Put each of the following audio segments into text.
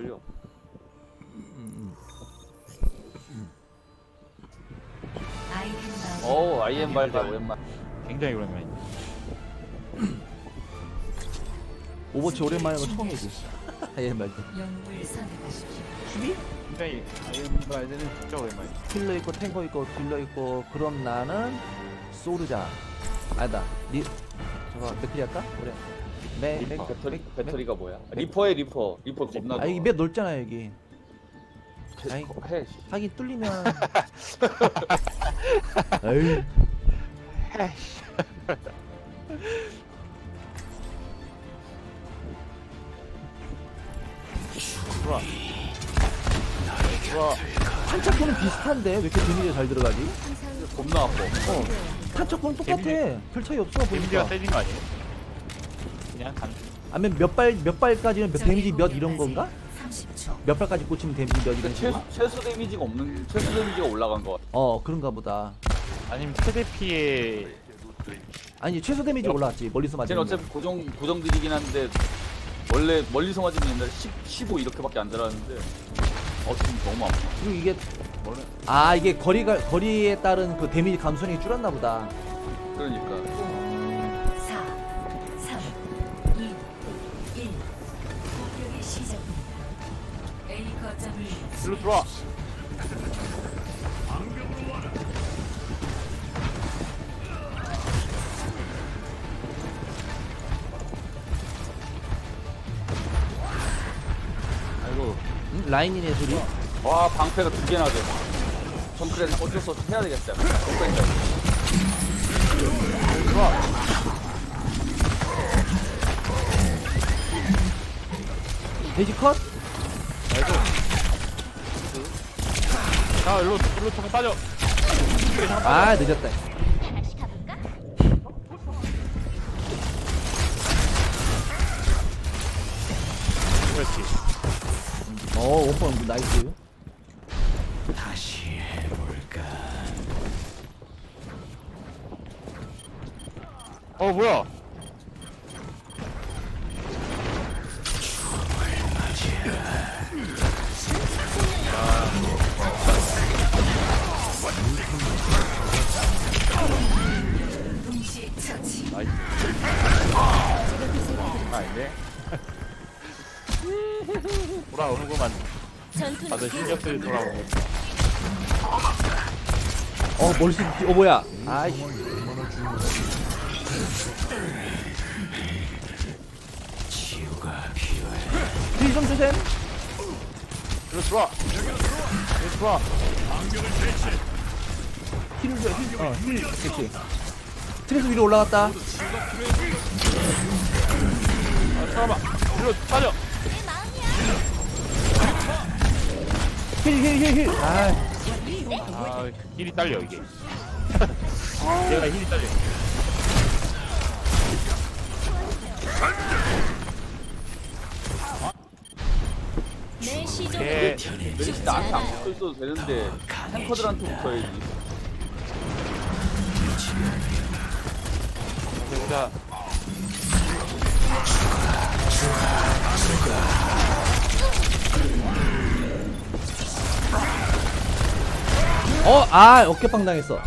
걸려. 어우 아이엠 발대 오랜만. 굉장히 오랜만이네. 오버치 오랜만에 거 처음이지. 하이엔 말때 영웅을 선택하십시오. 수비? 굉장히 아이엠 발대는 진짜 오랜만이지. 힐러 있고 탱커 있고 딜러 있고 그럼 나는 소르자. 아니다. 리 저거 맥크리 할까? 그래. 맥, 맥, 리퍼. 배터리 맥, 배터리가 뭐야? 리퍼에 리퍼. 리퍼 겁나. 아 이게 몇 넓잖아 여기. 아이. 해. 하긴 뚫리면. 좋아. 좋아. 탄착권은 비슷한데 왜 이렇게 데미지가 잘 들어가지? 겁나 아파. 어. 탄착권은 똑같아. 별 차이 없어 데미지가 보니까. 세진 거 아니에요? 그냥 간. 아니면 몇 발 몇 발까지는 몇 데미지 몇 이런 건가? 30초. 몇 발까지 꽂히면 데미지 몇 이런 식으로? 최소 최소 데미지가 없는 최소 데미지가 올라간 거 같아. 어 그런가 보다. 아니면 최대 피해 아니 최소 데미지 올라왔지 멀리서 쟤는 맞으면. 어차피 고정 고정 딜이긴 한데 원래 멀리서 맞으면 옛날에 10, 15 이렇게밖에 안 들었는데 어 지금 너무 아파. 그리고 이게 아 이게 거리가 거리에 따른 그 데미지 감소량이 줄었나 보다. 그러니까 일로 들어와. 아이고 음? 라인이네 소리. 와 방패가 두 개나 돼. 정크레는 어쩔 수 없이 해야 되겠다. 정크레는 돼지 컷? 자, 일로 일로 조금 빠져. 아 늦었다. 그렇지. 어 원펀 나이스. 어 뭐야? 동시 다들 신경 쓰이 돌아오는. 어 멀시 어 뭐야? 아이씨. 힐좀 주셈. 일로 들어와. 일로 들어와. 힐을 줘. 힐. 어 힐. 그렇지. 트레스 위로 올라갔다. 아, 잠깐만. 일로 빠져. 힐힐힐 힐. 아 아, 힐이 딸려 이게. 얘가 힐이 딸려. 내 시종 걔 메리시 나한테 안 붙어 있어도 되는데 탱커들한테 붙어야지. 보자. 어, 아, 어깨빵 당했어.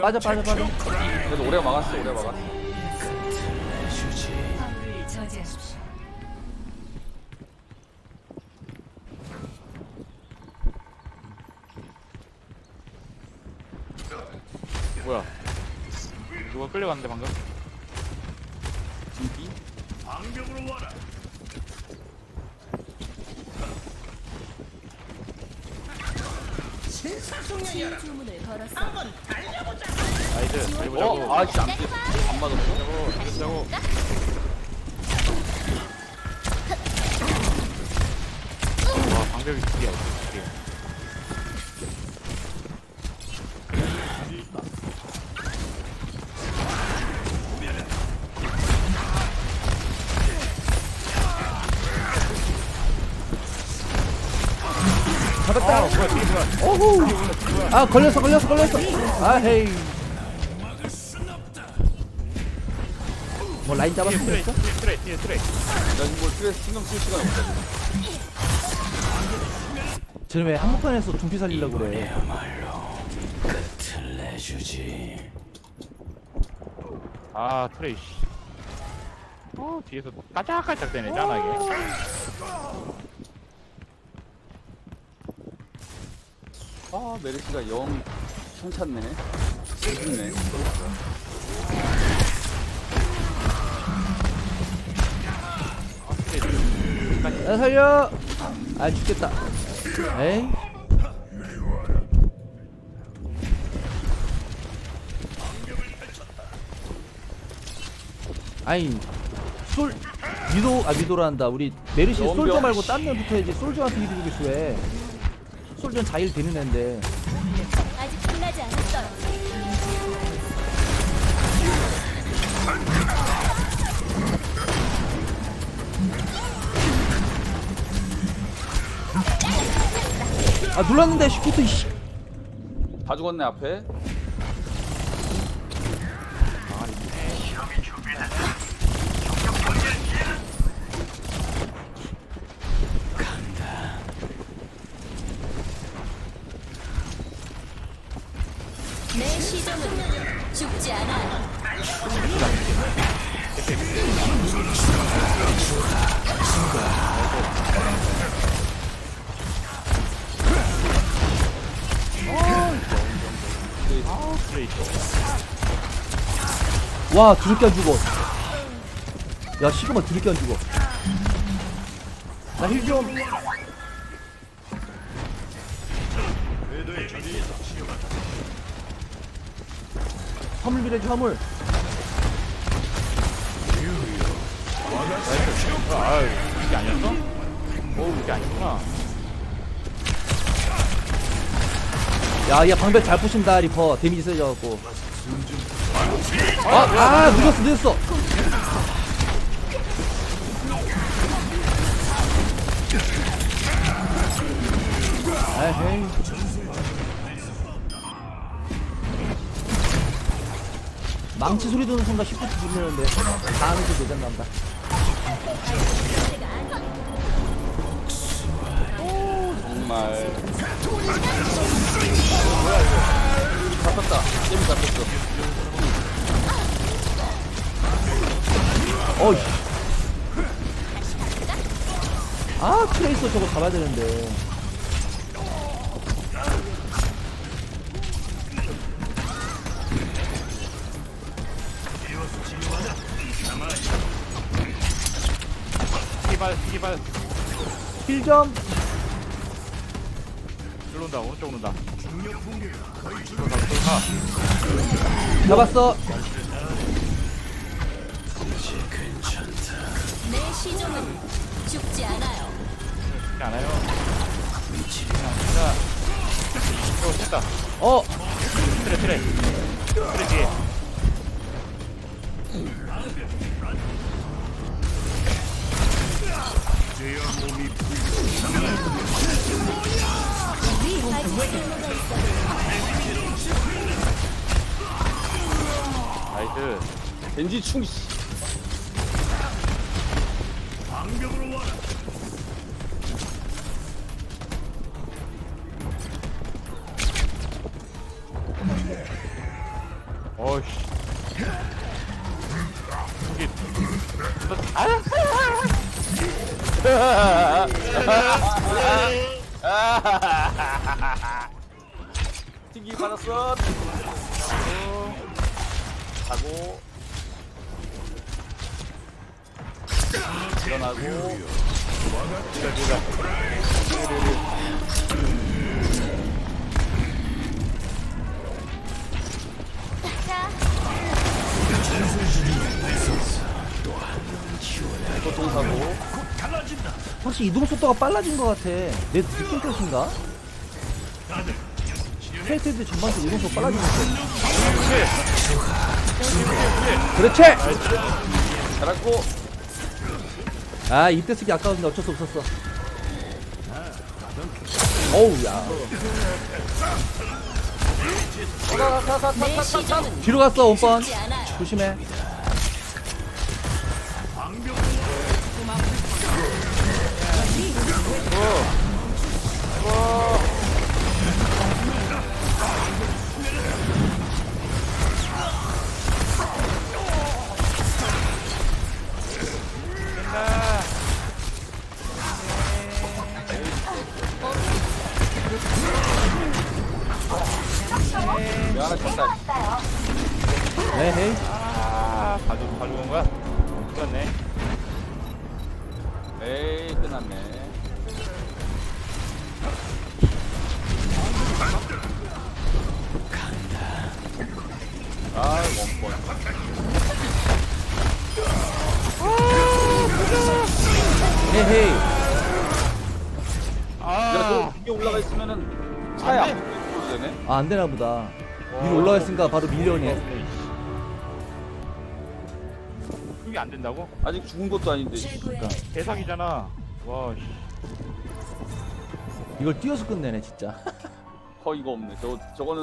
빠져, 빠져, 빠져. 그래도 오래 막았어 오래 막았어. 뭐야? 누가 끌려갔는데 방금? 진기? 주문을 걸었어. 나이스. 잘 보자고. 어? 아씨 안, 돼. 안 맞았어? 보자고. 와 방벽이 두 개야. 두 개. 오호. 아 걸렸어 걸렸어 걸렸어. 아 헤이. 뭐 라인 잡았으면 트레이 됐어? 트레이 뒤에 트레이 나 이걸 스트레스 신경 쓸 시간이 없다 지금 쟤는 왜 한복판에서 둠피 살리려고 그래? 아 트레이 씨 어, 뒤에서 까짝까짝 되네 짠하게 아 메르시가 영 괜찮네 재밌네 아 살려. 아 죽겠다. 에이. 아니 솔 미도 아 미도란다 우리 메르시. 솔저 말고 딴면 붙어야지 솔저한테 주겠어 왜 솔저는 자일 되는 애인데. 아직 끝나지 않았어요. 아 눌렀는데 슈키트 씨. 다 죽었네 앞에 내 시종은 죽지. 트레이 와 두렵게 안 죽어. 야 시그마 두렵게 안 죽어. 나 힐좀 화물 비례지 화물 아 이게 아니었어? 오 이게 아니구나. 야얘 방벽 잘 부신다 리퍼. 데미지 세져갖고. 아, 아 늦었어 늦었어. 에헤이 망치 소리 듣는 순간 시프트 누르는데 다 하는 게 되잖아 보다. 정말. 뭐야 이거 잡혔다. 게임 잡혔어. 어이 아 트레이서 저거 잡아야 되는데 피발. 힐점. 일로 온다 오른쪽 온다. 잡았어. 내 시종은 죽지 않아요. 죽지 않아요. 자 이거 됐다. 어. 트레 트레. 트레 뒤에 나이스. 벤지 충 씨. 어이씨. 여기 너 튕기 받았어. 가고. 일어나고 확실히 이동 속도가 빨라진 것 같아. 내 느낌 탓인가? 스테이트들 전반적으로 이동 속도 빨라진 것 같아. 그렇지! 잘했고. 아 이때 쓰기 아까웠는데 어쩔 수 없었어. 어우 야. 내 뒤로 갔어 않아요. 조심해 쳤다. 에헤이 아 가져 가져온 거야? 끝났네. 에이 끝났네. 아 원번. 에헤이 야저 아 위에 올라가 있으면은 차에 안안 되네. 아 안 되나 보다 위로 올라갔으니까 바로 밀려니 그게 안 된다고? 아직 죽은 것도 아닌데. 최고의 대사기잖아. 와 씨. 이걸 뛰어서 끝내네 진짜 허이가 없네. 저 저거는